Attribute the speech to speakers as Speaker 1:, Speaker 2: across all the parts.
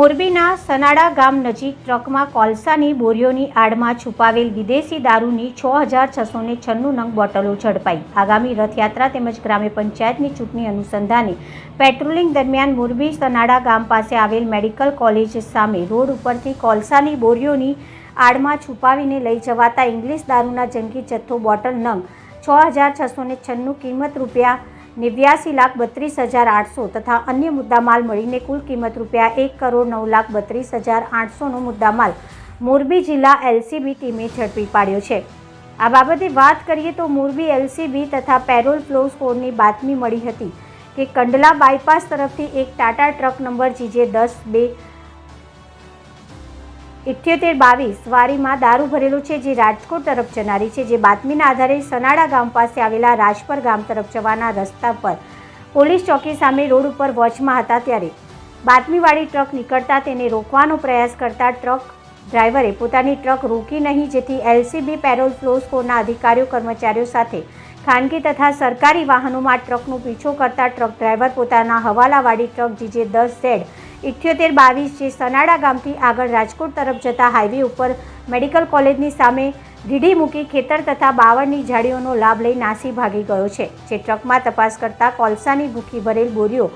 Speaker 1: મોરબીના સનાડા ગામ નજીક ટ્રકમાં કોલસાની બોરીઓની આડમાં છુપાવેલ વિદેશી દારૂની છ હજાર છસો ને છન્નું નંગ બોટલો ઝડપાઈ. આગામી રથયાત્રા તેમજ ગ્રામ્ય પંચાયતની ચૂંટણી અનુસંધાને પેટ્રોલિંગ દરમિયાન મોરબી સનાડા ગામ પાસે આવેલ મેડિકલ કોલેજ સામે રોડ ઉપરથી કોલસાની બોરીઓની આડમાં છુપાવીને લઈ જવાતા ઇંગ્લિશ દારૂના જંગી જથ્થો બોટલ નંગ છ હજાર છસો ને છન્નું કિંમત રૂપિયા નેવ્યાસી લાખ બત્રીસ હજાર આઠસો તથા અન્ય મુદ્દામાલ મળીને કુલ કિંમત રૂપિયા એક કરોડ નવ લાખ બત્રીસ હજાર આઠસોનો મુદ્દામાલ મોરબી જિલ્લા એલસીબી ટીમે ઝડપી પાડ્યો છે. આ બાબતે વાત કરીએ તો મોરબી એલસીબી તથા પેરોલ ફ્લો સ્કોરની બાતમી મળી હતી કે કંડલા બાયપાસ તરફથી એક ટાટા ટ્રક નંબર જીજે દસ બે ઇઠ્યોતેર બાવીસ વારીમાં દારૂ ભરેલું છે જે રાજકોટ તરફ જનારી છે, જે બાતમીના આધારે સનાડા ગામ પાસે આવેલા રાજપર ગામ તરફ જવાના રસ્તા પર પોલીસ ચોકી સામે રોડ ઉપર વોચમાં હતા ત્યારે બાતમીવાળી ટ્રક નીકળતા તેને રોકવાનો પ્રયાસ કરતા ટ્રક ડ્રાઈવરે પોતાની ટ્રક રોકી નહીં, જેથી એલસીબી પેરોલ ફ્લોસ્કોના અધિકારીઓ, કર્મચારીઓ સાથે ખાનગી તથા સરકારી વાહનોમાં ટ્રકનો પીછો કરતા ટ્રક ડ્રાઈવર પોતાના હવાલાવાળી ટ્રક જીજે દસ ઝેડ ઇઠ્યોતેર બાવીસ જે સનાડા ગામથી આગળ રાજકોટ તરફ જતા હાઈવે ઉપર મેડિકલ કોલેજની સામે ઢીઢી મૂકી ખેતર તથા બાવળની ઝાડીઓનો લાભ લઈ નાસી ભાગી ગયો છે. જે ટ્રકમાં તપાસ કરતા કોલસાની ભૂખી ભરેલ બોરીઓ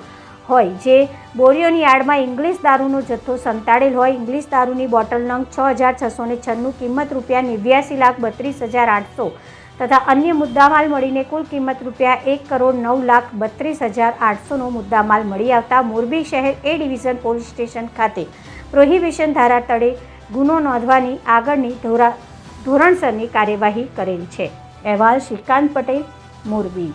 Speaker 1: હોય, જે બોરીઓની આડમાં ઇંગ્લિશ દારૂનો જથ્થો સંતાડેલ હોય, ઇંગ્લિશ દારૂની બોટલ નંગ છ હજાર છસો ને છન્નું કિંમત રૂપિયા નેવ્યાસી લાખ બત્રીસ હજાર આઠસો તથા અન્ય મુદ્દામાલ મળીને કુલ કિંમત રૂપિયા એક કરોડ નવ લાખ બત્રીસ હજાર આઠસોનો મુદ્દામાલ મળી આવતા મોરબી શહેર એ ડિવિઝન પોલીસ સ્ટેશન ખાતે. પ્રોહિબિશન ધારા તળે ગુનો નોંધવાની આગળની ધોરા, ધોરણસરની કાર્યવાહી કરેલ છે. અહેવાલ શ્રીકાંત પટેલ, મોરબી.